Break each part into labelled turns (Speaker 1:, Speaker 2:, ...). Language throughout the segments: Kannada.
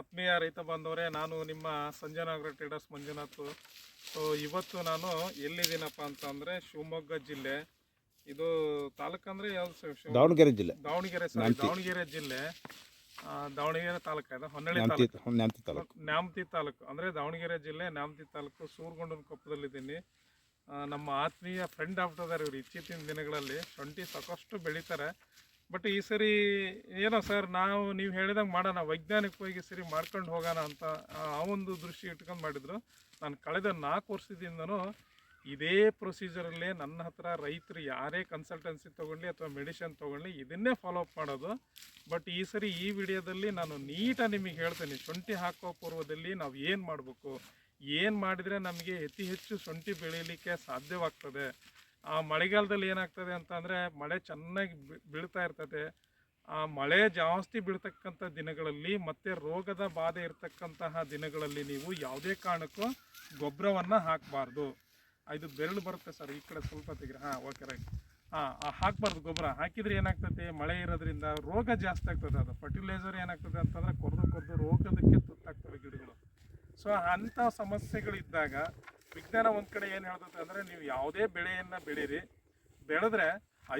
Speaker 1: ಆತ್ಮೀಯ ರೈತ ಬಾಂಧವರೇ ನಾನು ನಿಮ್ಮ ಸಂಜನಾಗ್ರ ಟ್ರೇಡರ್ಸ್ ಮಂಜುನಾಥ್. ಸೊ ಇವತ್ತು ನಾನು ಎಲ್ಲಿದ್ದೀನಪ್ಪ ಅಂತಂದರೆ ಶಿವಮೊಗ್ಗ ಜಿಲ್ಲೆ. ಇದು ತಾಲೂಕು ಅಂದರೆ ಯಾವ್ದು
Speaker 2: ದಾವಣಗೆರೆ ಜಿಲ್ಲೆ.
Speaker 1: ದಾವಣಗೆರೆ ಸರ್ ದಾವಣಗೆರೆ ಜಿಲ್ಲೆ. ದಾವಣಗೆರೆ ತಾಲೂಕು ಇದೆ? ಹೊನ್ನಳ್ಳಿ ತಾಲೂಕು.
Speaker 2: ನ್ಯಾಮತಿ ತಾಲೂಕು.
Speaker 1: ನ್ಯಾಮತಿ ತಾಲೂಕು. ಅಂದರೆ ದಾವಣಗೆರೆ ಜಿಲ್ಲೆ ನ್ಯಾಮತಿ ತಾಲೂಕು ಸೂರ್ಗೊಂಡನ ಕೊಪ್ಪದಲ್ಲಿದ್ದೀನಿ. ನಮ್ಮ ಆತ್ಮೀಯ ಫ್ರೆಂಡ್ ಆಗ್ಬಿಟ್ಟಿದ್ದಾರೆ ಇವರು ಇತ್ತೀಚಿನ ದಿನಗಳಲ್ಲಿ. ಶುಂಠಿ ಸಾಕಷ್ಟು ಬೆಳೀತಾರೆ. ಬಟ್ ಈ ಸರಿ ಏನೋ ಸರ್, ನಾವು ನೀವು ಹೇಳಿದಂಗೆ ಮಾಡೋಣ, ವೈಜ್ಞಾನಿಕವಾಗಿ ಸರಿ ಮಾಡ್ಕೊಂಡು ಹೋಗೋಣ ಅಂತ, ಆ ಒಂದು ದೃಷ್ಟಿ ಇಟ್ಕೊಂಡು ಮಾಡಿದ್ರು. ನಾನು ಕಳೆದ ನಾಲ್ಕು ವರ್ಷದಿಂದನೂ ಇದೇ ಪ್ರೊಸೀಜರಲ್ಲೇ ನನ್ನ ಹತ್ರ ರೈತರು ಯಾರೇ ಕನ್ಸಲ್ಟೆನ್ಸಿ ತೊಗೊಳ್ಳಿ ಅಥವಾ ಮೆಡಿಷನ್ ತೊಗೊಳ್ಳಿ ಇದನ್ನೇ ಫಾಲೋ ಅಪ್ ಮಾಡೋದು. ಬಟ್ ಈ ಸರಿ ಈ ವಿಡಿಯೋದಲ್ಲಿ ನಾನು ನೀಟಾಗಿ ನಿಮಗೆ ಹೇಳ್ತೇನೆ, ಶುಂಠಿ ಹಾಕೋ ಪೂರ್ವದಲ್ಲಿ ನಾವು ಏನು ಮಾಡಬೇಕು? ಏನು ಮಾಡಿದರೆ ನಮಗೆ ಅತಿ ಹೆಚ್ಚು ಶುಂಠಿ ಬೆಳೀಲಿಕ್ಕೆ ಸಾಧ್ಯವಾಗ್ತದೆ? ಆ ಮಳೆಗಾಲದಲ್ಲಿ ಏನಾಗ್ತದೆ ಅಂತಂದರೆ ಮಳೆ ಚೆನ್ನಾಗಿ ಬೀಳ್ತಾ ಇರ್ತದೆ. ಆ ಮಳೆ ಜಾಸ್ತಿ ಬೀಳ್ತಕ್ಕಂಥ ದಿನಗಳಲ್ಲಿ ಮತ್ತು ರೋಗದ ಬಾಧೆ ಇರತಕ್ಕಂತಹ ದಿನಗಳಲ್ಲಿ ನೀವು ಯಾವುದೇ ಕಾರಣಕ್ಕೂ ಗೊಬ್ಬರವನ್ನು ಹಾಕಬಾರ್ದು. ಇದು ಬೆರಳು ಬರುತ್ತೆ ಸರ್, ಈ ಕಡೆ ಸ್ವಲ್ಪ ತೆಗಿರಿ. ಹಾಂ ಓಕೆ ರೈಟ್ ಹಾಂ ಹಾಕಬಾರ್ದು ಗೊಬ್ಬರ. ಹಾಕಿದ್ರೆ ಏನಾಗ್ತದೆ? ಮಳೆ ಇರೋದ್ರಿಂದ ರೋಗ ಜಾಸ್ತಿ ಆಗ್ತದೆ. ಅದು ಫರ್ಟಿಲೈಸರ್ ಏನಾಗ್ತದೆ ಅಂತಂದರೆ ಕೊರ್ದು ಕೊರ್ದು ರೋಗದಕ್ಕೆ ತುತ್ತಾಗ್ತವೆ ಗಿಡಗಳು. ಸೊ ಅಂಥ ಸಮಸ್ಯೆಗಳಿದ್ದಾಗ ವಿಜ್ಞಾನ ಒಂದು ಕಡೆ ಏನು ಹೇಳ್ತದೆ ಅಂದರೆ ನೀವು ಯಾವುದೇ ಬೆಳೆಯನ್ನು ಬೆಳೀರಿ ಬೆಳೆದ್ರೆ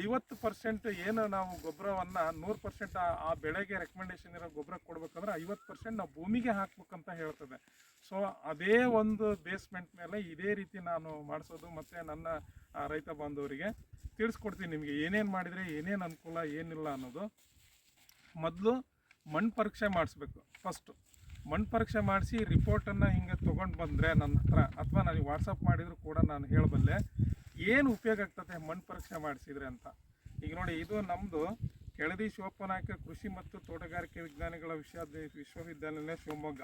Speaker 1: ಐವತ್ತು ಪರ್ಸೆಂಟ್ ಏನು ನಾವು ಗೊಬ್ಬರವನ್ನು ನೂರು ಪರ್ಸೆಂಟ್ ಆ ಬೆಳೆಗೆ ರೆಕಮೆಂಡೇಶನ್ ಇರೋ ಗೊಬ್ಬರ ಕೊಡ್ಬೇಕಂದ್ರೆ ಐವತ್ತು ಪರ್ಸೆಂಟ್ ನಾವು ಭೂಮಿಗೆ ಹಾಕ್ಬೇಕಂತ ಹೇಳ್ತದೆ. ಸೊ ಅದೇ ಒಂದು ಬೇಸ್ಮೆಂಟ್ ಮೇಲೆ ಇದೇ ರೀತಿ ನಾನು ಮಾಡಿಸೋದು ಮತ್ತು ನನ್ನ ರೈತ ಬಾಂಧವರಿಗೆ ತಿಳಿಸ್ಕೊಡ್ತೀನಿ ನಿಮಗೆ ಏನೇನು ಮಾಡಿದರೆ ಏನೇನು ಅನುಕೂಲ ಏನಿಲ್ಲ ಅನ್ನೋದು. ಮೊದಲು ಮಣ್ಣು ಪರೀಕ್ಷೆ ಮಾಡಿಸ್ಬೇಕು ಫಸ್ಟು ಮಣ್ಣು ಪರೀಕ್ಷೆ ಮಾಡಿಸಿ ರಿಪೋರ್ಟನ್ನು ಹಿಂಗೆ ತೊಗೊಂಡು ಬಂದರೆ ನನ್ನ ಹತ್ರ, ಅಥವಾ ನನಗೆ ವಾಟ್ಸಪ್ ಮಾಡಿದರೂ ಕೂಡ ನಾನು ಹೇಳಬಲ್ಲೆ, ಏನು ಉಪಯೋಗ ಆಗ್ತದೆ ಮಣ್ಣು ಪರೀಕ್ಷೆ ಮಾಡಿಸಿದ್ರೆ ಅಂತ? ಈಗ ನೋಡಿ, ಇದು ನಮ್ಮದು ಕೆಳದಿ ಶಿವಪ್ಪನಾಯಕ ಕೃಷಿ ಮತ್ತು ತೋಟಗಾರಿಕೆ ವಿಜ್ಞಾನಿಗಳ ವಿಶ್ವ ವಿಶ್ವವಿದ್ಯಾಲಯ ಶಿವಮೊಗ್ಗ.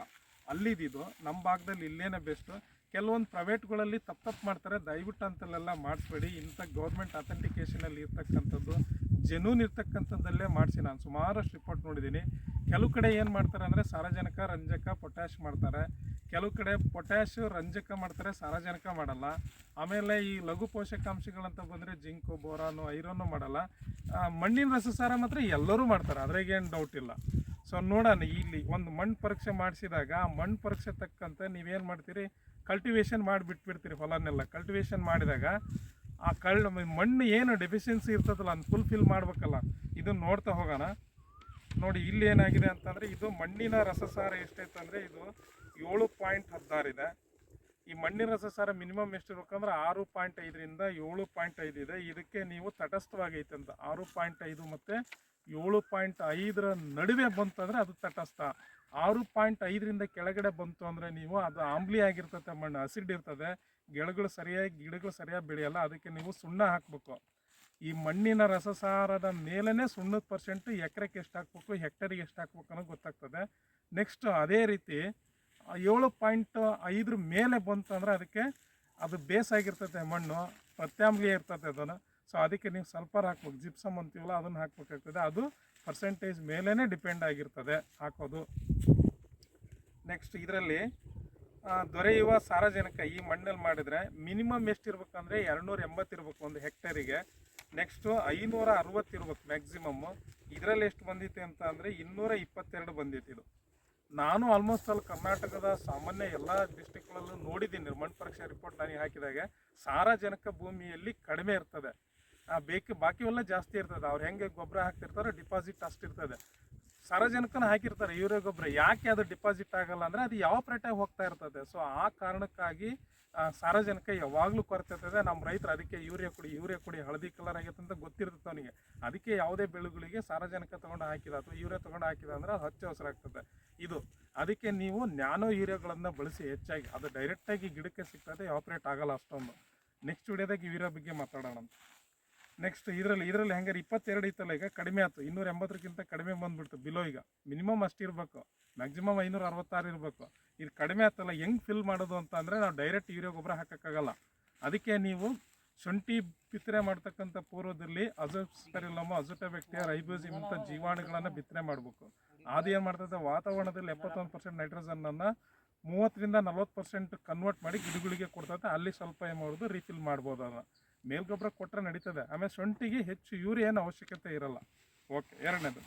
Speaker 1: ಅಲ್ಲಿದ್ದು, ನಮ್ಮ ಭಾಗದಲ್ಲಿ ಇಲ್ಲೇನೇ ಬೆಸ್ಟು. ಕೆಲವೊಂದು ಪ್ರೈವೇಟ್ಗಳಲ್ಲಿ ತಪ್ಪು ತಪ್ಪು ಮಾಡ್ತಾರೆ. ದಯವಿಟ್ಟು ಅಂತಲ್ಲೆಲ್ಲ ಮಾಡಿಸ್ಬೇಡಿ. ಇಂಥ ಗೌರ್ಮೆಂಟ್ ಅಥೆಂಟಿಕೇಷನಲ್ಲಿ ಇರ್ತಕ್ಕಂಥದ್ದು, ಜೆನ್ಯೂನ್ ಇರ್ತಕ್ಕಂಥದ್ದಲ್ಲೇ ಮಾಡಿಸಿ ನಾನು ಸುಮಾರಷ್ಟು ರಿಪೋರ್ಟ್ ನೋಡಿದ್ದೀನಿ. ಕೆಲವು ಕಡೆ ಏನು ಮಾಡ್ತಾರೆ ಅಂದರೆ ಸಾರಜನಕ, ರಂಜಕ ಪೊಟ್ಯಾಶ್ ಮಾಡ್ತಾರೆ. ಕೆಲವು ಕಡೆ ಪೊಟ್ಯಾಶ್ ರಂಜಕ ಮಾಡ್ತಾರೆ, ಸಾರಜನಕ ಮಾಡಲ್ಲ. ಆಮೇಲೆ ಈ ಲಘು ಪೋಷಕಾಂಶಗಳಂತ ಬಂದರೆ ಜಿಂಕು, ಬೋರಾನು, ಐರನ್ನು ಮಾಡಲ್ಲ. ಮಣ್ಣಿನ ರಸಸಾರ ಮಾತ್ರ ಎಲ್ಲರೂ ಮಾಡ್ತಾರೆ ಅದ್ರಾಗೇನು ಡೌಟ್ ಇಲ್ಲ. ಸೊ ನೋಡೋಣ, ಇಲ್ಲಿ ಒಂದು ಮಣ್ಣು ಪರೀಕ್ಷೆ ಮಾಡಿಸಿದಾಗ ಆ ಮಣ್ಣು ಪರೀಕ್ಷೆ ತಕ್ಕಂತೆ ನೀವೇನು ಮಾಡ್ತೀರಿ? ಕಲ್ಟಿವೇಷನ್ ಮಾಡಿ ಬಿಟ್ಬಿಡ್ತೀರಿ ಹೊಲನೆಲ್ಲ. ಕಲ್ಟಿವೇಷನ್ ಮಾಡಿದಾಗ ಆ ಕಳ್, ಮಣ್ಣು ಏನು ಡೆಫಿಷಿಯನ್ಸಿ ಇರ್ತದಲ್ಲ ಅದನ್ನ ಫುಲ್ಫಿಲ್ ಮಾಡ್ಬೇಕಲ್ಲ. ಇದನ್ನ ನೋಡ್ತಾ ಹೋಗೋಣ. ನೋಡಿ, ಇಲ್ಲಿ ಏನಾಗಿದೆ ಅಂತಂದರೆ, ಇದು ಮಣ್ಣಿನ ರಸಸಾರ ಎಷ್ಟೈತೆ ಅಂದರೆ, ಇದು ಏಳು ಪಾಯಿಂಟ್ ಹದಿನಾರಿದೆ ಈ ಮಣ್ಣಿನ ರಸಸಾರ ಮಿನಿಮಮ್ ಎಷ್ಟು ಇರ್ಬೇಕಂದ್ರೆ ಆರು ಪಾಯಿಂಟ್ ಐದರಿಂದ ಏಳು ಪಾಯಿಂಟ್ ಐದು ಇದೆ. ಇದಕ್ಕೆ ನೀವು ತಟಸ್ಥವಾಗೈತೆ ಅಂತ, ಆರು ಪಾಯಿಂಟ್ ಐದು ಮತ್ತು ಏಳು ಪಾಯಿಂಟ್ ಐದರ ನಡುವೆ ಬಂತಂದರೆ ಅದು ತಟಸ್ಥ. ಆರು ಪಾಯಿಂಟ್ ಐದರಿಂದ ಕೆಳಗಡೆ ಬಂತು ಅಂದರೆ, ನೀವು ಅದು ಆಮ್ಲಿ ಆಗಿರ್ತದೆ ಮಣ್ಣು ಅಸಿಡ್ ಇರ್ತದೆ, ಗಿಡಗಳು ಸರಿಯಾಗಿ ಗಿಡಗಳು ಸರಿಯಾಗಿ ಬೆಳೆಯಲ್ಲ, ಅದಕ್ಕೆ ನೀವು ಸುಣ್ಣ ಹಾಕಬೇಕು. ಈ ಮಣ್ಣಿನ ರಸಸಾರದ ಮೇಲೇ ಸುಣ್ಣದ ಪರ್ಸೆಂಟ್ ಎಕರೆಗೆ ಎಷ್ಟು ಹಾಕ್ಬೇಕು ಹೆಕ್ಟರಿಗೆ ಎಷ್ಟು ಹಾಕ್ಬೇಕು ಅನ್ನೋ ಗೊತ್ತಾಗ್ತದೆ. ನೆಕ್ಸ್ಟ್ ಅದೇ ರೀತಿ ಏಳು ಪಾಯಿಂಟ್ ಐದ್ರ ಮೇಲೆ ಬಂತು ಅಂದರೆ ಅದಕ್ಕೆ ಅದು ಬೇಸ್ ಆಗಿರ್ತದೆ ಮಣ್ಣು ಪ್ರತ್ಯಾಮ್ಲಿ ಇರ್ತದೆ ಅದನ್ನು. ಸೊ ಅದಕ್ಕೆ ನೀವು ಸಲ್ಫರ್ ಹಾಕ್ಬೇಕು, ಜಿಪ್ಸಮ್ ಅಂತೀವಲ್ಲ, ಅದನ್ನು ಹಾಕ್ಬೇಕಾಗ್ತದೆ. ಅದು ಪರ್ಸೆಂಟೇಜ್ ಮೇಲೇ ಡಿಪೆಂಡ್ ಆಗಿರ್ತದೆ ಹಾಕೋದು. ನೆಕ್ಸ್ಟ್ ಇದರಲ್ಲಿ ದೊರೆಯುವ ಸಾರಜನಕ ಈ ಮಣ್ಣಲ್ಲಿ ಮಾಡಿದರೆ ಮಿನಿಮಮ್ ಎಷ್ಟು ಇರ್ಬೇಕಂದ್ರೆ ಎರಡುನೂರ ಎಂಬತ್ತು ಇರ್ಬೇಕು ಒಂದು ಹೆಕ್ಟರಿಗೆ. ನೆಕ್ಸ್ಟು ಐನೂರ ಅರವತ್ತು ಇರ್ಬೇಕು ಮ್ಯಾಕ್ಸಿಮಮ್ಮು ಇದರಲ್ಲಿ ಎಷ್ಟು ಬಂದಿತ್ತು ಅಂತ ಅಂದರೆ ಇನ್ನೂರ ಇಪ್ಪತ್ತೆರಡು ಬಂದಿತ್ತು ಇದು. ನಾನು ಆಲ್ಮೋಸ್ಟ್ ಅಲ್ಲಿ ಕರ್ನಾಟಕದ ಸಾಮಾನ್ಯ ಎಲ್ಲ ಡಿಸ್ಟಿಕ್ಗಳಲ್ಲೂ ನೋಡಿದ್ದೀನಿ. ಮಣ್ಣು ಪರೀಕ್ಷೆ ರಿಪೋರ್ಟ್ ನನಗೆ ಹಾಕಿದಾಗ. ಸಾರಜನಕ ಭೂಮಿಯಲ್ಲಿ ಕಡಿಮೆ ಇರ್ತದೆ. ಬೇಕು ಬಾಕಿವೆಲ್ಲ ಜಾಸ್ತಿ ಇರ್ತದೆ. ಅವ್ರು ಹೆಂಗೆ ಗೊಬ್ಬರ ಹಾಕ್ತಿರ್ತಾರೋ ಡಿಪಾಸಿಟ್ ಅಷ್ಟಿರ್ತದೆ ಸಾರಜನಕನ ಹಾಕಿರ್ತಾರೆ. ಯೂರಿಯಾ ಗೊಬ್ಬರ. ಯಾಕೆ ಅದು ಡಿಪಾಸಿಟ್ ಆಗಲ್ಲ ಅಂದರೆ ಅದು ಯಾವ ಪ್ರೇಟಾಗಿ ಹೋಗ್ತಾ ಇರ್ತದೆ. ಸೊ ಆ ಕಾರಣಕ್ಕಾಗಿ ಸಾರಜನಕ ಯಾವಾಗಲೂ ಕೊರತೆ ಇರ್ತದೆ. ನಮ್ಮ ರೈತರು ಅದಕ್ಕೆ ಯೂರಿಯಾ ಕೊಡಿ ಯೂರಿಯಾ ಕೊಡಿ ಹಳದಿ ಕಲರ್ ಆಗೈತೆ ಅಂತ ಗೊತ್ತಿರ್ತದೆ ಅವನಿಗೆ. ಅದಕ್ಕೆ ಯಾವುದೇ ಬೆಳೆಗಳಿಗೆ ಸಾರಜನಕ ತೊಗೊಂಡು ಹಾಕಿದ ಅಥವಾ ಯೂರಿಯಾ ತೊಗೊಂಡು ಹಾಕಿದ ಅಂದ್ರೆ ಅದು ಹಚ್ಚ ಹಸಿರಾಗ್ತದೆ ಇದು ಅದಕ್ಕೆ ನೀವು ನ್ಯಾನೋ ಯೂರಿಯಾಗಳನ್ನು ಬಳಸಿ ಹೆಚ್ಚಾಗಿ, ಅದು ಡೈರೆಕ್ಟಾಗಿ ಗಿಡಕ್ಕೆ ಸಿಗ್ತದೆ ಆಪ್ರೇಟ್ ಆಗಲ್ಲ ಅಷ್ಟೊಂದು. ನೆಕ್ಸ್ಟ್ ವಿಡಿಯೋದಾಗ ಯೂರಿಯಾ ಬಗ್ಗೆ ಮಾತಾಡೋಣ ನೆಕ್ಸ್ಟ್ ಇದರಲ್ಲಿ ಇದರಲ್ಲಿ ಹೆಂಗಾರೆ? ಇಪ್ಪತ್ತೆರಡು ಇತ್ತಲ್ಲ ಈಗ? ಕಡಿಮೆ ಆಯ್ತು. ಇನ್ನೂರ ಎಂಬತ್ತಕ್ಕಿಂತ ಕಡಿಮೆ ಬಂದ್ಬಿಡ್ತು. ಬಿಲೋ ಈಗ. ಮಿನಿಮಮ್ ಅಷ್ಟು ಇರಬೇಕು. ಮ್ಯಾಕ್ಸಿಮಮ್ ಐನೂರ ಅರವತ್ತಾರು ಇರಬೇಕು. ಇದು ಕಡಿಮೆ ಆಯ್ತಲ್ಲ, ಹೆಂಗೆ ಫಿಲ್ ಮಾಡೋದು ಅಂತ ಅಂದರೆ ನಾವು ಡೈರೆಕ್ಟ್ ಯೂರಿಯಾ ಗೊಬ್ಬರ ಹಾಕೋಕ್ಕಾಗಲ್ಲ. ಅದಕ್ಕೆ ನೀವು ಶುಂಠಿ ಬಿತ್ತನೆ ಮಾಡ್ತಕ್ಕಂಥ ಪೂರ್ವದಲ್ಲಿ ಅಜೋಸ್ಪೆರಿಲಮ್ ಅಜೋಟೋಬ್ಯಾಕ್ಟೀರಿಯಾ, ರೈಬೋಸಿಮ್ ಇಂಥ ಜೀವಾಣುಗಳನ್ನು ಬಿತ್ತನೆ ಮಾಡಬೇಕು. ಅದು ಏನು ಮಾಡ್ತದೆ ವಾತಾವರಣದಲ್ಲಿ ಎಪ್ಪತ್ತೊಂದು ಪರ್ಸೆಂಟ್ ನೈಟ್ರೋಜನನ್ನು ಮೂವತ್ತರಿಂದ ನಲ್ವತ್ತು ಪರ್ಸೆಂಟ್ ಕನ್ವರ್ಟ್ ಮಾಡಿ ಗಿಡಗಳಿಗೆ ಕೊಡ್ತದೆ ಅಲ್ಲಿ ಸ್ವಲ್ಪ ಏನು ಮಾಡೋದು? ರೀಫಿಲ್ ಮಾಡ್ಬೋದು ಅದನ್ನು ಮೇಲ್ಗೊಬ್ಬರ ಕೊಟ್ಟರೆ ನಡೀತದೆ. ಆಮೇಲೆ ಶುಂಠಿಗೆ ಹೆಚ್ಚು ಯೂರಿಯಾನ ಅವಶ್ಯಕತೆ ಇರಲ್ಲ. ಓಕೆ, ಎರಡನೇದು.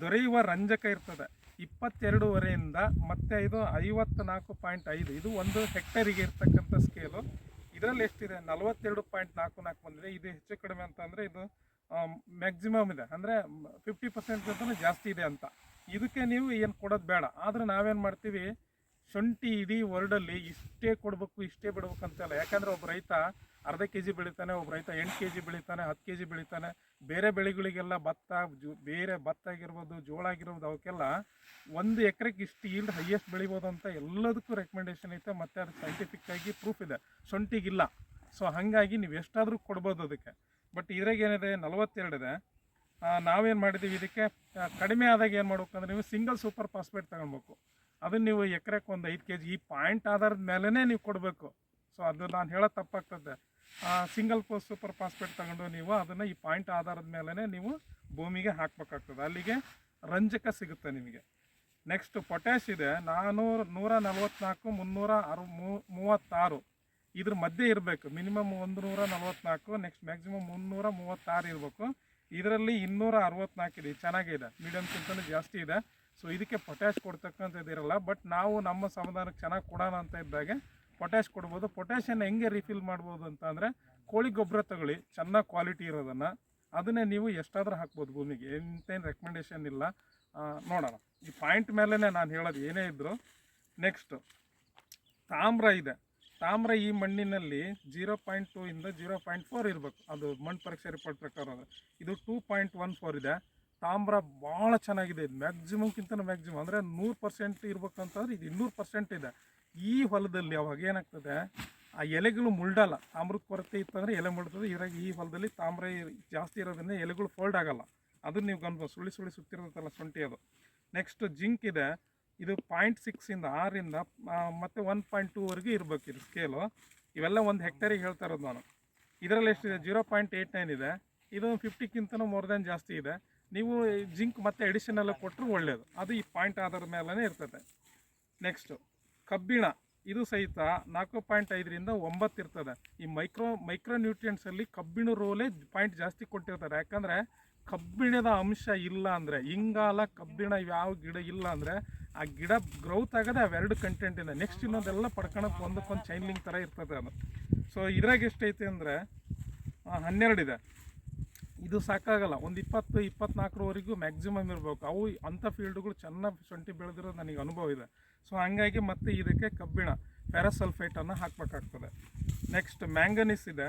Speaker 1: ದೊರೆಯುವ ರಂಜಕ ಇರ್ತದೆ. ಇಪ್ಪತ್ತೆರಡೂವರೆಯಿಂದ ಮತ್ತೆ ಇದು ಐವತ್ತು ನಾಲ್ಕು ಪಾಯಿಂಟ್ ಐದು. ಇದು ಒಂದು ಹೆಕ್ಟರಿಗೆ ಇರ್ತಕ್ಕಂಥ ಸ್ಕೇಲು ಇದರಲ್ಲಿ ಎಷ್ಟಿದೆ? ನಲವತ್ತೆರಡು ಪಾಯಿಂಟ್ ನಾಲ್ಕು ನಾಲ್ಕು ಬಂದಿದೆ. ಇದು ಹೆಚ್ಚು ಕಡಿಮೆ ಅಂತಂದರೆ ಇದು ಮ್ಯಾಕ್ಸಿಮಮ್ ಇದೆ. ಅಂದರೆ ಫಿಫ್ಟಿ ಪರ್ಸೆಂಟ್ ಜಾಸ್ತಿ ಇದೆ ಅಂತ. ಇದಕ್ಕೆ ನೀವು ಏನು ಕೊಡೋದು ಬೇಡ. ಆದರೆ ನಾವೇನು ಮಾಡ್ತೀವಿ? ಶುಂಠಿ ಇಡೀ ವರ್ಡಲ್ಲಿ ಇಷ್ಟೇ ಕೊಡಬೇಕು, ಇಷ್ಟೇ ಬಿಡ್ಬೇಕು ಅಂತಲ್ಲ. ಯಾಕಂದರೆ ಒಬ್ಬ ರೈತ ಅರ್ಧ ಕೆ ಜಿ ಬೆಳಿತಾನೆ, ಒಬ್ಬ ರೈತ ಎಂಟು ಕೆ ಜಿ ಬೆಳಿತಾನೆ, ಹತ್ತು ಕೆ ಜಿ ಬೆಳಿತಾನೆ. ಬೇರೆ ಬೆಳೆಗಳಿಗೆಲ್ಲ ಭತ್ತ, ಜು, ಬೇರೆ ಭತ್ತ ಆಗಿರ್ಬೋದು, ಜೋಳ ಆಗಿರ್ಬೋದು, ಅವಕ್ಕೆಲ್ಲ ಒಂದು ಎಕರೆಗೆ ಇಷ್ಟು ಈಲ್ಡ್ ಹೈಯೆಸ್ಟ್ ಬೆಳಿಬೋದು ಅಂತ ಎಲ್ಲದಕ್ಕೂ ರೆಕಮೆಂಡೇಶನ್ ಐತೆ, ಮತ್ತು ಅದು ಸೈಂಟಿಫಿಕ್ ಆಗಿ ಪ್ರೂಫ್ ಇದೆ. ಸೊಂಟಿಗಿಲ್ಲ. ಸೊ ಹಾಗಾಗಿ ನೀವು ಎಷ್ಟಾದರೂ ಕೊಡ್ಬೋದು ಅದಕ್ಕೆ. ಬಟ್ ಇದ್ರಾಗ ಏನಿದೆ ನಲವತ್ತೆರಡಿದೆ ನಾವೇನು ಮಾಡಿದ್ದೀವಿ ಇದಕ್ಕೆ ಕಡಿಮೆ ಆದಾಗ ಏನು ಮಾಡ್ಬೇಕಂದ್ರೆ ನೀವು ಸಿಂಗಲ್ ಸೂಪರ್ ಫಾಸ್ಫೇಟ್ ತಗೊಳ್ಬೇಕು. ಅದನ್ನ ನೀವು ಎಕರೆಗೆ ಒಂದು ಐದು ಕೆ ಜಿ ಈ ಪಾಯಿಂಟ್ ಆಧಾರದ ಮೇಲೇ ನೀವು ಕೊಡಬೇಕು. ಸೊ ಅದು ನಾನು ಹೇಳೋ ತಪ್ಪಾಗ್ತದೆ. ಸಿಂಗಲ್ ಸೂಪರ್ ಫಾಸ್ಫೇಟ್ ತಗೊಂಡು ನೀವು ಅದನ್ನು ಈ ಪಾಯಿಂಟ್ ಆಧಾರದ ಮೇಲೇ ನೀವು ಭೂಮಿಗೆ ಹಾಕಬೇಕಾಗ್ತದೆ. ಅಲ್ಲಿಗೆ ರಂಜಕ ಸಿಗುತ್ತೆ ನಿಮಗೆ. ನೆಕ್ಸ್ಟ್ ಪೊಟ್ಯಾಶ್ ಇದೆ. ನಾನ್ನೂರು ನೂರ ನಲ್ವತ್ನಾಲ್ಕು, ಮುನ್ನೂರ ಅರು ಮೂವತ್ತಾರು. ಇದ್ರ ಮಧ್ಯೆ ಇರಬೇಕು. ಮಿನಿಮಮ್ ಒಂದು ನೂರ ನಲ್ವತ್ನಾಲ್ಕು ನೆಕ್ಸ್ಟ್ ಮ್ಯಾಕ್ಸಿಮಮ್ ಮುನ್ನೂರ ಮೂವತ್ತಾರು ಇರಬೇಕು. ಇದರಲ್ಲಿ ಇನ್ನೂರ ಅರವತ್ನಾಲ್ಕು ಇದೆ. ಚೆನ್ನಾಗಿದೆ ಮೀಡಿಯಮ್ಗಿಂತಲೂ ಜಾಸ್ತಿ ಇದೆ. ಸೊ ಇದಕ್ಕೆ ಪೊಟ್ಯಾಶ್ ಕೊಡ್ತಕ್ಕಂಥದ್ದು ಇರಲ್ಲ. ಬಟ್ ನಾವು ನಮ್ಮ ಸಮಾಧಾನಕ್ಕೆ ಚೆನ್ನಾಗಿ ಕೊಡೋಣ ಅಂತ ಇದ್ದಾಗೆ ಪೊಟ್ಯಾಶ್ ಕೊಡ್ಬೋದು. ಪೊಟ್ಯಾಷನ್ನು ಹೆಂಗೆ ರಿಫಿಲ್ ಮಾಡ್ಬೋದು ಅಂತ ಅಂದರೆ ಕೋಳಿ ಗೊಬ್ಬರ ತಗೊಳ್ಳಿ. ಚೆನ್ನಾಗಿ ಕ್ವಾಲಿಟಿ ಇರೋದನ್ನು. ಅದನ್ನೇ ನೀವು ಎಷ್ಟಾದರೂ ಹಾಕ್ಬೋದು ಭೂಮಿಗೆ. ಎಂತೇನು ರೆಕಮೆಂಡೇಶನ್ ಇಲ್ಲ. ನೋಡೋಣ. ಈ ಪಾಯಿಂಟ್ ಮೇಲೇ ನಾನು ಹೇಳೋದು ಏನೇ ಇದ್ದರೂ ನೆಕ್ಸ್ಟು ತಾಮ್ರ ಇದೆ. ತಾಮ್ರ ಈ ಮಣ್ಣಿನಲ್ಲಿ ಜೀರೋ ಪಾಯಿಂಟ್ ಟೂ ಇಂದ ಜೀರೋ ಪಾಯಿಂಟ್ ಫೋರ್ ಇರಬೇಕು. ಅದು ಮಣ್ಣು ಪರೀಕ್ಷೆ ರಿಪೋರ್ಟ್ ಪ್ರಕಾರ. ಇದು ಟೂ ಪಾಯಿಂಟ್ ಒನ್ ಫೋರ್ ಇದೆ. ತಾಮ್ರ ಭಾಳ ಚೆನ್ನಾಗಿದೆ. ಇದು ಮ್ಯಾಕ್ಸಿಮಮ್ಗಿಂತ ಮ್ಯಾಕ್ಸಿಮಮ್ ಅಂದರೆ ನೂರು ಪರ್ಸೆಂಟ್ ಇರ್ಬೇಕಂತಂದ್ರೆ ಇದು ಇನ್ನೂರು ಪರ್ಸೆಂಟ್ ಇದೆ. ಈ ಹೊಲದಲ್ಲಿ ಅವಾಗ ಏನಾಗ್ತದೆ? ಆ ಎಲೆಗಳು ಮುಳ್ಡಲ್ಲ ತಾಮ್ರದ ಕೊರತೆ ಇತ್ತಂದರೆ ಎಲೆ ಮುಳ್ತದೆ. ಇದ್ರಾಗ ಈ ಹೊಲದಲ್ಲಿ ತಾಮ್ರ ಜಾಸ್ತಿ ಇರೋದ್ರಿಂದ ಎಲೆಗಳು ಫೋಲ್ಡ್ ಆಗಲ್ಲ. ಅದನ್ನ ನೀವು ಗಮನ ಸುಳ್ಳಿ ಸುಳಿ ಸುತ್ತಿರೋದಲ್ಲ ಶುಂಠಿ ಅದು. ನೆಕ್ಸ್ಟ್ ಜಿಂಕ್ ಇದೆ. ಇದು ಪಾಯಿಂಟ್ ಸಿಕ್ಸಿಂದ ಆರಿಂದ ಮತ್ತು ಒನ್ ಪಾಯಿಂಟ್ ಟೂವರೆಗೆ ಇರಬೇಕು ಇದು ಸ್ಕೇಲು ಇವೆಲ್ಲ ಒಂದು ಹೆಕ್ಟರಿಗೆ ಹೇಳ್ತಾ ಇರೋದು ನಾನು. ಇದರಲ್ಲಿ ಎಷ್ಟಿದೆ? ಜೀರೋ ಪಾಯಿಂಟ್ ಏಯ್ಟ್ ನೈನ್ ಇದೆ. ಇದು ಫಿಫ್ಟಿಕ್ಕಿಂತನೂ ಮೋರ್ ದೆನ್ ಜಾಸ್ತಿ ಇದೆ. ನೀವು ಜಿಂಕ್ ಮತ್ತೆ ಎಲ್ಲ ಕೊಟ್ಟರು ಒಳ್ಳೆಯದು ಅದು ಈ ಪಾಯಿಂಟ್ ಆಧಾರದ ಮೇಲೇ ಇರ್ತದೆ. ನೆಕ್ಸ್ಟು ಕಬ್ಬಿಣ, ಇದು ಸಹಿತ ನಾಲ್ಕು ಪಾಯಿಂಟ್ ಐದರಿಂದ ಒಂಬತ್ತು ಇರ್ತದೆ. ಈ ಮೈಕ್ರೋ ಮೈಕ್ರೋ ನ್ಯೂಟ್ರಿಯೆಂಟ್ಸಲ್ಲಿ ಕಬ್ಬಿಣ ರೋಲೇ ಪಾಯಿಂಟ್ ಜಾಸ್ತಿ ಕೊಟ್ಟಿರ್ತಾರೆ. ಯಾಕಂದರೆ ಕಬ್ಬಿಣದ ಅಂಶ ಇಲ್ಲ ಅಂದರೆ, ಇಂಗಾಲ ಕಬ್ಬಿಣ ಯಾವ ಗಿಡ ಇಲ್ಲ ಅಂದರೆ, ಆ ಗಿಡ ಗ್ರೌತ್ ಆಗೋದೆ ಅವೆರಡು ಕಂಟೆಂಟ್ ಇಂದ. ನೆಕ್ಸ್ಟ್ ಇನ್ನೊಂದೆಲ್ಲ ಪಡ್ಕೊಳಕ್ಕೆ ಒಂದಕ್ಕೊಂದು ಚೈನ್ ಲಿಂಕ್ ಥರ ಇರ್ತದೆ ಅದು. ಸೊ ಇದ್ರಾಗ ಎಷ್ಟೈತೆ ಅಂದರೆ ಹನ್ನೆರಡಿದೆ ಇದು. ಸಾಕಾಗಲ್ಲ. ಒಂದು ಇಪ್ಪತ್ತು, ಇಪ್ಪತ್ನಾಲ್ಕರವರೆಗೂ ಮ್ಯಾಕ್ಸಿಮಮ್ ಇರಬೇಕು. ಅವು ಅಂಥ ಫೀಲ್ಡ್ಗಳು ಚೆನ್ನಾಗಿ ಶುಂಠಿ ಬೆಳೆದಿರೋದು ನನಗೆ ಅನುಭವ ಇದೆ. ಸೊ ಹಂಗಾಗಿ ಮತ್ತೆ ಇದಕ್ಕೆ ಕಬ್ಬಿಣ ಪ್ಯಾರಾಸಲ್ಫೇಟನ್ನು ಹಾಕಬೇಕಾಗ್ತದೆ. ನೆಕ್ಸ್ಟ್ ಮ್ಯಾಂಗನೀಸ್ ಇದೆ.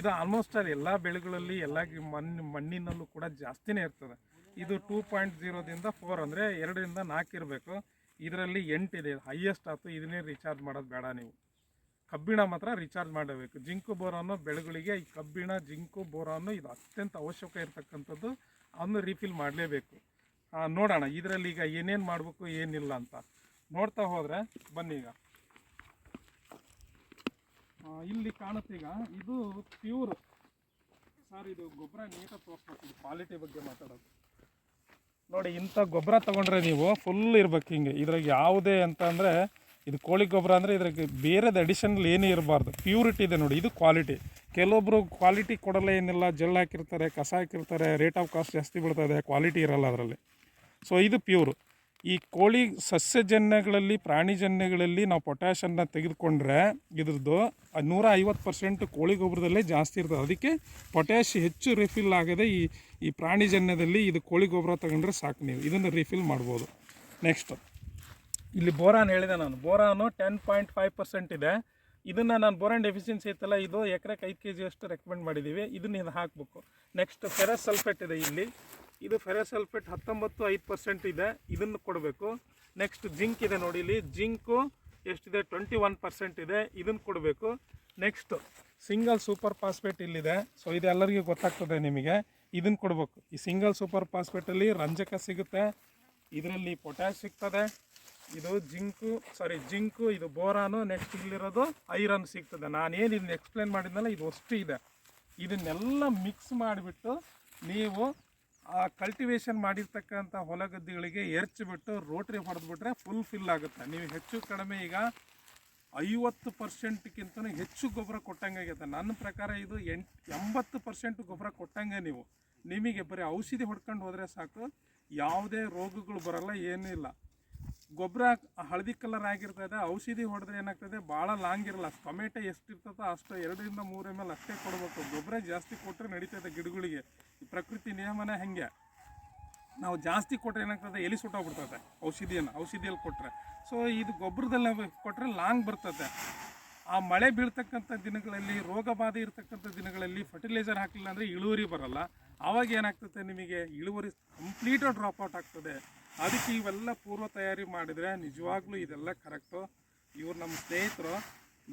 Speaker 1: ಇದು ಆಲ್ಮೋಸ್ಟ್ ಆಲ್ ಎಲ್ಲ ಬೆಳೆಗಳಲ್ಲಿ, ಎಲ್ಲ ಮಣ್ಣು ಮಣ್ಣಿನಲ್ಲೂ ಕೂಡ ಜಾಸ್ತಿನೇ ಇರ್ತದೆ. ಇದು ಟೂ ಪಾಯಿಂಟ್ ಜೀರೋದಿಂದ ಫೋರ್ ಅಂದರೆ ಎರಡರಿಂದ ನಾಲ್ಕು ಇರಬೇಕು. ಇದರಲ್ಲಿ ಎಂಟಿದೆ ಹೈಯೆಸ್ಟ್ ಆಯ್ತು ಇದನ್ನೇ ರೀಚಾರ್ಜ್ ಮಾಡೋದು ಬೇಡ ನೀವು. ಕಬ್ಬಿಣ ಮಾತ್ರ ರೀಚಾರ್ಜ್ ಮಾಡಬೇಕು. ಜಿಂಕು ಬೋರಾನು ಬೆಳೆಗಳಿಗೆ ಈ ಕಬ್ಬಿಣ, ಜಿಂಕು ಬೋರಾನು ಇದು ಅತ್ಯಂತ ಅವಶ್ಯಕ ಇರತಕ್ಕಂಥದ್ದು ಅವನು ರೀಫಿಲ್ ಮಾಡಲೇಬೇಕು. ನೋಡೋಣ. ಇದರಲ್ಲಿ ಈಗ ಏನೇನು ಮಾಡಬೇಕು, ಏನಿಲ್ಲ ಅಂತ. ನೋಡ್ತಾ ಹೋದರೆ, ಬನ್ನಿ ಈಗ. ಇಲ್ಲಿ ಕಾಣುತ್ತೆ ಈಗ, ಇದು ಪ್ಯೂರ್ ಸರ್, ಇದು ಗೊಬ್ಬರ ನೀಟಾಗಿ ತೋರಿಸ್ಬೇಕು ಕ್ವಾಲಿಟಿ ಬಗ್ಗೆ ಮಾತಾಡೋದು. ನೋಡಿ, ಇಂಥ ಗೊಬ್ಬರ ತೊಗೊಂಡ್ರೆ ನೀವು ಫುಲ್ ಇರ್ಬೇಕು ಹಿಂಗೆ. ಇದ್ರಾಗ ಯಾವುದೇ ಅಂತ ಅಂದರೆ, ಇದು ಕೋಳಿ ಗೊಬ್ಬರ ಅಂದರೆ ಇದ್ರಾಗ ಬೇರೆದು ಅಡಿಷನಲ್ ಏನೂ ಇರಬಾರ್ದು. ಪ್ಯೂರಿಟಿ ಇದೆ ನೋಡಿ, ಇದು ಕ್ವಾಲಿಟಿ ಕೆಲವೊಬ್ಬರು ಕ್ವಾಲಿಟಿ ಕೊಡಲ್ಲ, ಏನಿಲ್ಲ ಜೆಲ್ ಹಾಕಿರ್ತಾರೆ, ಕಸ ಹಾಕಿರ್ತಾರೆ ರೇಟ್ ಆಫ್ ಕಾಸ್ಟ್ ಜಾಸ್ತಿ ಬೀಳ್ತದೆ ಕ್ವಾಲಿಟಿ ಇರಲ್ಲ ಅದರಲ್ಲಿ. ಸೊ ಇದು ಪ್ಯೂರು ಈ ಕೋಳಿ ಸಸ್ಯಜನ್ಯಗಳಲ್ಲಿ, ಪ್ರಾಣಿಜನ್ಯಗಳಲ್ಲಿ ನಾವು ಪೊಟ್ಯಾಷನ್ನ ತೆಗೆದುಕೊಂಡ್ರೆ ಇದ್ರದ್ದು ನೂರ ಐವತ್ತು ಪರ್ಸೆಂಟ್ ಕೋಳಿ ಗೊಬ್ಬರದಲ್ಲೇ ಜಾಸ್ತಿ ಇರ್ತದೆ. ಅದಕ್ಕೆ ಪೊಟ್ಯಾಷ್ ಹೆಚ್ಚು ರಿಫಿಲ್ ಆಗದೆ ಈ ಈ ಪ್ರಾಣಿಜನ್ಯದಲ್ಲಿ ಇದು ಕೋಳಿ ಗೊಬ್ಬರ ತಗೊಂಡ್ರೆ ಸಾಕು ನೀವು. ಇದನ್ನು ರಿಫಿಲ್ ಮಾಡ್ಬೋದು. ನೆಕ್ಸ್ಟ್ ಇಲ್ಲಿ ಬೋರಾನ್ ಹೇಳಿದೆ ನಾನು. Boron ten point five percent ಇದೆ. ಇದನ್ನು ನಾನು ಬೋರಾನ್ ಡೆಫಿಷಿಯನ್ಸಿ ಐತಲ್ಲ, ಇದು ಎಕರೆಗೆ ಐದು ಕೆ ಜಿ ಅಷ್ಟು ರೆಕಮೆಂಡ್ ಮಾಡಿದ್ದೀವಿ ಇದನ್ನ ಇದು ಹಾಕಬೇಕು. ನೆಕ್ಸ್ಟ್ ಫೆರಸ್ ಸಲ್ಫೇಟ್ ಇದೆ ಇಲ್ಲಿ. ಇದು ಫೆರಾಸಲ್ಫೇಟ್ ಹತ್ತೊಂಬತ್ತು ಐದು ಪರ್ಸೆಂಟ್ ಇದೆ. ಇದನ್ನು ಕೊಡಬೇಕು. ನೆಕ್ಸ್ಟ್ ಜಿಂಕ್ ಇದೆ ನೋಡಿ ಇಲ್ಲಿ. ಜಿಂಕು ಎಷ್ಟಿದೆ? ಟ್ವೆಂಟಿ ಒನ್ ಪರ್ಸೆಂಟ್ ಇದೆ. ಇದನ್ನು ಕೊಡಬೇಕು. ನೆಕ್ಸ್ಟ್ ಸಿಂಗಲ್ ಸೂಪರ್ ಪಾಸ್ಪೇಟ್ ಇಲ್ಲಿದೆ. ಸೊ ಇದು ಎಲ್ಲರಿಗೂ ಗೊತ್ತಾಗ್ತದೆ ನಿಮಗೆ. ಇದನ್ನು ಕೊಡಬೇಕು. ಈ ಸಿಂಗಲ್ ಸೂಪರ್ ಪಾಸ್ಪೇಟಲ್ಲಿ ರಂಜಕ ಸಿಗುತ್ತೆ. ಇದರಲ್ಲಿ ಪೊಟ್ಯಾಶ್ ಸಿಗ್ತದೆ. ಇದು ಜಿಂಕು ಸಾರಿ ಜಿಂಕು, ಇದು ಬೋರಾನು ನೆಕ್ಸ್ಟ್ ಇಲ್ಲಿರೋದು ಐರನ್ ಸಿಗ್ತದೆ. ನಾನೇನು ಇದನ್ನ ಎಕ್ಸ್ಪ್ಲೇನ್ ಮಾಡಿದ್ನಲ್ಲ, ಇದು ಅಷ್ಟು ಇದೆ. ಇದನ್ನೆಲ್ಲ ಮಿಕ್ಸ್ ಮಾಡಿಬಿಟ್ಟು ನೀವು ಆ ಕಲ್ಟಿವೇಷನ್ ಮಾಡಿರ್ತಕ್ಕಂಥ ಹೊಲ ಗದ್ದೆಗಳಿಗೆ ಎರ್ಚಿಬಿಟ್ಟು ರೋಟ್ರಿ ಹೊಡೆದ್ಬಿಟ್ರೆ ಫುಲ್ ಫಿಲ್ ಆಗುತ್ತೆ. ನೀವು ಹೆಚ್ಚು ಕಡಿಮೆ ಈಗ ಐವತ್ತು ಪರ್ಸೆಂಟ್ಗಿಂತ ಹೆಚ್ಚು ಗೊಬ್ಬರ ಕೊಟ್ಟಂಗಾಗೈತೆ ನನ್ನ ಪ್ರಕಾರ ಇದು ಎಂಟು, ಎಂಬತ್ತು ಪರ್ಸೆಂಟ್ ಗೊಬ್ಬರ ಕೊಟ್ಟಂಗೆ ನೀವು. ನಿಮಗೆ ಬರೀ ಔಷಧಿ ಹೊಡ್ಕೊಂಡು ಹೋದರೆ ಸಾಕು. ಯಾವುದೇ ರೋಗಗಳು ಬರಲ್ಲ, ಏನೂ ಇಲ್ಲ. ಗೊಬ್ಬರ ಹಳದಿ ಕಲರ್ ಆಗಿರ್ತದೆ, ಔಷಧಿ ಹೊಡೆದ್ರೆ ಏನಾಗ್ತದೆ? ಭಾಳ ಲಾಂಗ್ ಇರಲ್ಲ. ಟೊಮೆಟೊ ಎಷ್ಟಿರ್ತದೋ ಅಷ್ಟು ಎರಡರಿಂದ ಮೂರು ಎಂ ಎಲ್ ಅಷ್ಟೇ ಕೊಡಬೇಕು. ಗೊಬ್ಬರ ಜಾಸ್ತಿ ಕೊಟ್ಟರೆ ನಡೀತದೆ ಗಿಡಗಳಿಗೆ. ಈ ಪ್ರಕೃತಿ ನಿಯಮನ ಹೆಂಗೆ. ನಾವು ಜಾಸ್ತಿ ಕೊಟ್ಟರೆ ಏನಾಗ್ತದೆ? ಎಲಿ ಸುಟ್ಟೋಗ್ಬಿಡ್ತದೆ ಔಷಧಿಯನ್ನು, ಔಷಧಿಯಲ್ಲಿ ಕೊಟ್ಟರೆ ಸೊ ಇದು ಗೊಬ್ಬರದಲ್ಲಿ ಕೊಟ್ಟರೆ ಲಾಂಗ್ ಬರ್ತದೆ. ಆ ಮಳೆ ಬೀಳ್ತಕ್ಕಂಥ ದಿನಗಳಲ್ಲಿ, ರೋಗ ಬಾಧೆ ಇರ್ತಕ್ಕಂಥ ದಿನಗಳಲ್ಲಿ ಫರ್ಟಿಲೈಸರ್ ಹಾಕಲಿಲ್ಲ ಅಂದರೆ ಇಳುವರಿ ಬರಲ್ಲ. ಆವಾಗ ಏನಾಗ್ತದೆ ನಿಮಗೆ? ಇಳುವರಿ ಕಂಪ್ಲೀಟಾಗಿ ಡ್ರಾಪ್ ಔಟ್ ಆಗ್ತದೆ. ಅದಕ್ಕೆ ಇವೆಲ್ಲ ಪೂರ್ವ ತಯಾರಿ ಮಾಡಿದರೆ ನಿಜವಾಗ್ಲೂ ಇದೆಲ್ಲ ಕರೆಕ್ಟು. ಇವ್ರು ನಮ್ಮ ಸ್ನೇಹಿತರು,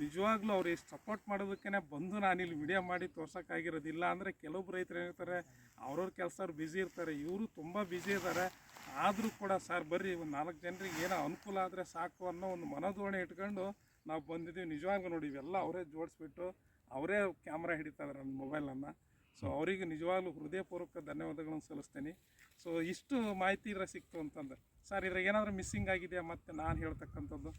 Speaker 1: ನಿಜವಾಗ್ಲೂ ಅವ್ರು ಎಷ್ಟು ಸಪೋರ್ಟ್ ಮಾಡೋದಕ್ಕೇ ಬಂದು ನಾನು ಇಲ್ಲಿ ವಿಡಿಯೋ ಮಾಡಿ ತೋರ್ಸೋಕ್ಕಾಗಿರೋದಿಲ್ಲ ಅಂದರೆ ಕೆಲವೊಬ್ಬ ರೈತರು ಏನಿರ್ತಾರೆ ಅವ್ರವ್ರ ಕೆಲಸ ಅವ್ರು ಬ್ಯುಸಿ ಇರ್ತಾರೆ, ಇವರು ತುಂಬ ಬ್ಯುಸಿ ಇದ್ದಾರೆ ಆದರೂ ಕೂಡ ಸರ್ ಬರ್ರಿ, ಒಂದು ನಾಲ್ಕು ಜನರಿಗೆ ಏನೋ ಅನುಕೂಲ ಆದರೆ ಸಾಕು ಅನ್ನೋ ಒಂದು ಮನೋಧೋರಣೆ ಇಟ್ಕೊಂಡು ನಾವು ಬಂದಿದ್ದೀವಿ. ನಿಜವಾಗ್ಲೂ ನೋಡಿ, ಇವೆಲ್ಲ ಅವರೇ ಜೋಡಿಸ್ಬಿಟ್ಟು ಅವರೇ ಕ್ಯಾಮ್ರಾ ಹಿಡಿತಾರೆ ನನ್ನ ಮೊಬೈಲನ್ನು ಸೊ ಅವರಿಗೆ ನಿಜವಾಗ್ಲೂ ಹೃದಯಪೂರ್ವಕ ಧನ್ಯವಾದಗಳನ್ನು ಸಲ್ಲಿಸ್ತೇನೆ. ಸೊ ಇಷ್ಟು ಮಾಹಿತಿ ಇದ್ರೆ ಸಿಕ್ತು ಅಂತಂದ್ರೆ ಸರ್ ಇದ್ರಾಗ ಏನಾದರೂ ಮಿಸ್ಸಿಂಗ್ ಆಗಿದೆಯಾ? ಮತ್ತೆ ನಾನು ಹೇಳ್ತಕ್ಕಂಥದ್ದು.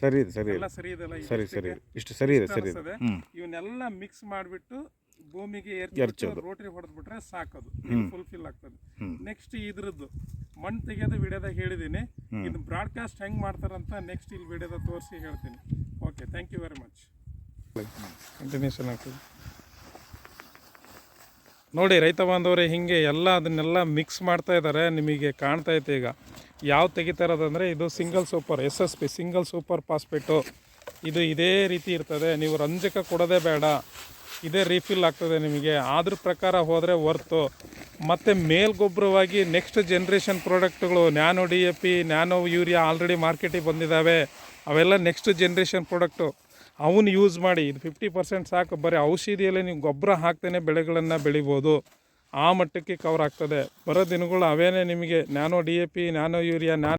Speaker 2: ಸರಿ ಇದೆ ಸರಿ
Speaker 1: ಎಲ್ಲ
Speaker 2: ಇದೆ
Speaker 1: ಸರಿ ಇದೆಲ್ಲ
Speaker 2: ಸರಿ ಸರಿ? ಇಷ್ಟು ಸರಿ ಇದೆ ಸರಿ ಇದೆ.
Speaker 1: ಇವನ್ನೆಲ್ಲ ಮಿಕ್ಸ್ ಮಾಡಿಬಿಟ್ಟು ಭೂಮಿಗೆ
Speaker 2: ಎರ್ಚೋದು.
Speaker 1: ಎರ್ಚೋದು ರೋಟರಿ ಹೊಡೆದ್ಬಿಟ್ರೆ ಸಾಕೋದು. ಫುಲ್ಫಿಲ್ ಆಗ್ತದೆ. ನೆಕ್ಸ್ಟ್ ಇದ್ರದ್ದು ಮಣ್ಣು ತೆಗೆದು ವಿಡಿಯೋದಾಗ ಹೇಳಿದ್ದೀನಿ. ಇದು ಬ್ರಾಡ್ಕಾಸ್ಟ್ ಹೆಂಗೆ ಮಾಡ್ತಾರಂತ ನೆಕ್ಸ್ಟ್ ಇಲ್ಲಿ ವಿಡಿಯೋದ ತೋರಿಸಿ ಹೇಳ್ತೀನಿ. Okay thank you very much continuation ಆಗ್ತದೆ ನೋಡಿ, ರೈತ ಬಾಂಧವರೇ, ಹಿಂಗೆ ಎಲ್ಲ ಅದನ್ನೆಲ್ಲ ಮಿಕ್ಸ್ ಮಾಡ್ತಾ ಇದ್ದಾರೆ, ನಿಮಗೆ ಕಾಣ್ತಾ ಐತೆ ಈಗ. ಯಾವ ತೆಗಿತಾ ಇರೋದಂದರೆ ಇದು single super S S P single super phosphate ಇದು ಇದೇ ರೀತಿ ಇರ್ತದೆ. ನೀವು ರಂಜಕ ಕೊಡೋದೇ ಬೇಡ. ಇದೇ ರೀಫಿಲ್ ಆಗ್ತದೆ ನಿಮಗೆ. ಅದ್ರ ಪ್ರಕಾರ ಹೋದರೆ ವರ್ತು ಮತ್ತು ಮೇಲ್ಗೊಬ್ಬರವಾಗಿ next generation ಪ್ರಾಡಕ್ಟ್ಗಳು nano D A P nano urea already ಮಾರ್ಕೆಟಿಗೆ ಬಂದಿದ್ದಾವೆ. ಅವೆಲ್ಲ ನೆಕ್ಸ್ಟ್ ಜನ್ರೇಷನ್ ಪ್ರಾಡಕ್ಟು ಅವನ್ನ ಯೂಸ್ ಮಾಡಿ, ಇದು ಫಿಫ್ಟಿ ಪರ್ಸೆಂಟ್ ಸಾಕು. ಬರೀ ಔಷಧಿಯಲ್ಲಿ ನೀವು ಗೊಬ್ಬರ ಹಾಕ್ತೇನೆ ಬೆಳೆಗಳನ್ನು ಬೆಳಿಬೋದು. ಆ ಮಟ್ಟಕ್ಕೆ ಕವರ್ ಆಗ್ತದೆ. ಬರೋ ದಿನಗಳು ಅವೇನೇ ನಿಮಗೆ. Nano D A P nano urea